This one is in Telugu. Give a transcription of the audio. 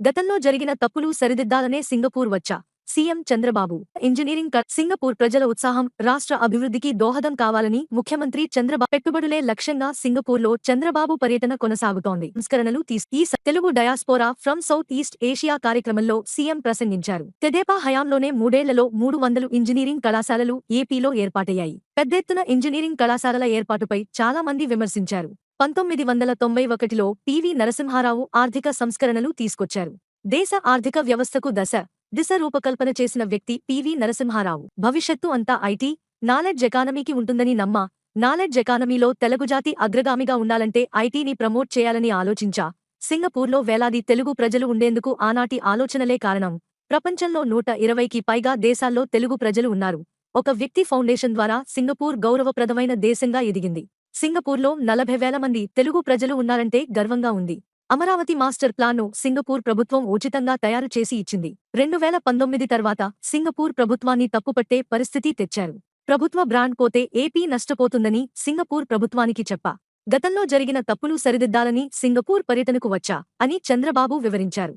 గతంలో జరిగిన తప్పులు సరిదిద్దాలనే సింగపూర్ వచ్చా. CM Chandrababu. Engineering cut Singapore ప్రజల ఉత్సాహం రాష్ట్ర అభివృద్ధికి దోహదం కావాలని ముఖ్యమంత్రి చంద్రబాబు పెట్టుబడులే లక్ష్యంగా సింగపూర్లో చంద్రబాబు పర్యటన కొనసాగుతోంది. సంస్కరణలు తీస్ ఈ Telugu diaspora from South East Asia కార్యక్రమంలో సీఎం ప్రసంగించారు. తెదేపా హయాంలోనే మూడేళ్ళలో మూడు వందలు ఇంజనీరింగ్ కళాశాలలు ఏపీలో ఏర్పాటయ్యాయి. పెద్దెత్తున ఇంజనీరింగ్ కళాశాలల ఏర్పాటుపై చాలా మంది విమర్శించారు. పంతొమ్మిది వందల తొంభై ఒకటిలో పివి నరసింహారావు ఆర్థిక సంస్కరణలు తీసుకొచ్చారు. దేశ ఆర్థిక వ్యవస్థకు దశ దిశ రూపకల్పన చేసిన వ్యక్తి పివి నరసింహారావు. భవిష్యత్తు అంతా ఐటీ నాలెడ్జ్ ఎకానమీకి ఉంటుందని నమ్మ నాలెడ్జ్ ఎకానమీలో తెలుగుజాతి అగ్రగామిగా ఉండాలంటే ఐటీని ప్రమోట్ చేయాలని ఆలోచించా. సింగపూర్లో వేలాది తెలుగు ప్రజలు ఉండేందుకు ఆనాటి ఆలోచనలే కారణం. ప్రపంచంలో నూట ఇరవైకి పైగా దేశాల్లో తెలుగు ప్రజలు ఉన్నారు. ఒక వ్యక్తి ఫౌండేషన్ ద్వారా సింగపూర్ గౌరవప్రదమైన దేశంగా ఎదిగింది. సింగపూర్లో నలభై వేల మంది తెలుగు ప్రజలు ఉన్నారంటే గర్వంగా ఉంది. అమరావతి మాస్టర్ ప్లాన్ను సింగపూర్ ప్రభుత్వం ఉచితంగా తయారు చేసి ఇచ్చింది. రెండు వేల పంతొమ్మిది తర్వాత సింగపూర్ ప్రభుత్వాన్ని తప్పుపట్టే పరిస్థితి తెచ్చారు. ప్రభుత్వ బ్రాండ్ పోతే ఏపీ నష్టపోతుందని సింగపూర్ ప్రభుత్వానికి చెప్పా. గతంలో జరిగిన తప్పులు సరిదిద్దాలని సింగపూర్ పర్యటనకు వచ్చా అని చంద్రబాబు వివరించారు.